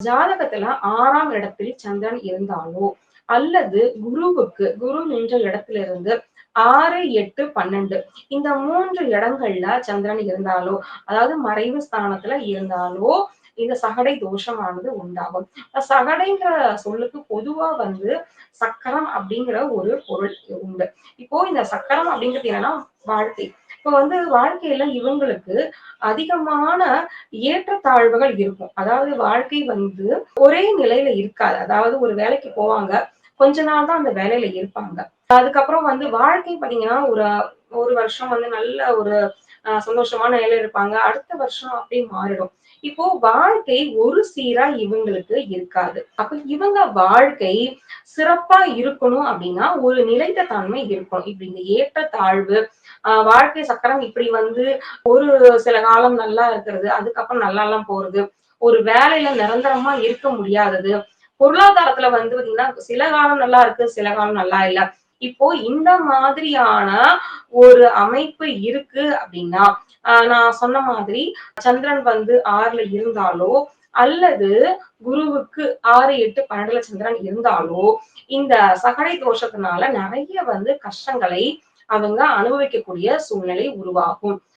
ஜாதகத்துல ஆறாம் இடத்தில் சந்திரன் இருந்தாலோ அல்லது குருவுக்கு குரு நின்ற இடத்துல இருந்து ஆறு எட்டு பன்னெண்டு இந்த மூன்று இடங்கள்ல சந்திரன் இருந்தாலோ அதாவது மறைவு ஸ்தானத்துல இருந்தாலோ இந்த சகடை தோஷமானது உண்டாகும். சகடைங்கிற சொல்லுக்கு பொதுவா வந்து சக்கரம் அப்படிங்கிற ஒரு பொருள் உண்டு. இப்போ இந்த சக்கரம் அப்படிங்கிறது என்னன்னா வாழ்க்கை. இப்ப வந்து வாழ்க்கையில இவங்களுக்கு அதிகமான ஏற்றத்தாழ்வுகள் இருக்கும். அதாவது வாழ்க்கை வந்து ஒரே நிலையில இருக்காது. அதாவது ஒரு வேலைக்கு போவாங்க கொஞ்ச நாள் தான் அந்த வேலையில இருப்பாங்க. அதுக்கப்புறம் வந்து வாழ்க்கை பாத்தீங்கன்னா ஒரு ஒரு வருஷம் வந்து நல்ல ஒரு சந்தோஷமான நிலையில இருப்பாங்க. அடுத்த வருஷம் அப்படியே மாறிடும். இப்போ வாழ்க்கை ஒரு சீரா இவங்களுக்கு இருக்காது. அப்ப இவங்க வாழ்க்கை சிறப்பா இருக்கணும் அப்படின்னா ஒரு நிலைத்த தன்மை இருக்கணும் இப்படி இந்த ஏற்ற தாழ்வு ஆஹ் வாழ்க்கை சக்கரம் இப்படி வந்து ஒரு சில காலம் நல்லா இருக்கிறது அதுக்கப்புறம் நல்லா எல்லாம் போறது ஒரு வேலையில நிரந்தரமா இருக்க முடியாதது பொருளாதாரத்துல வந்து பாத்தீங்கன்னா சில காலம் நல்லா இருக்கு சில காலம் நல்லா இல்ல. இப்போ இந்த மாதிரியான ஒரு அமைப்பு இருக்கு அப்படின்னா நான் சொன்ன மாதிரி சந்திரன் வந்து ஆறுல இருந்தாலோ அல்லது குருவுக்கு ஆறு எட்டு பன்னெண்டுல சந்திரன் இருந்தாலோ இந்த சகடை தோஷத்தினால நிறைய வந்து கஷ்டங்களை அவங்க அனுபவிக்கக்கூடிய சூழ்நிலை உருவாகும்.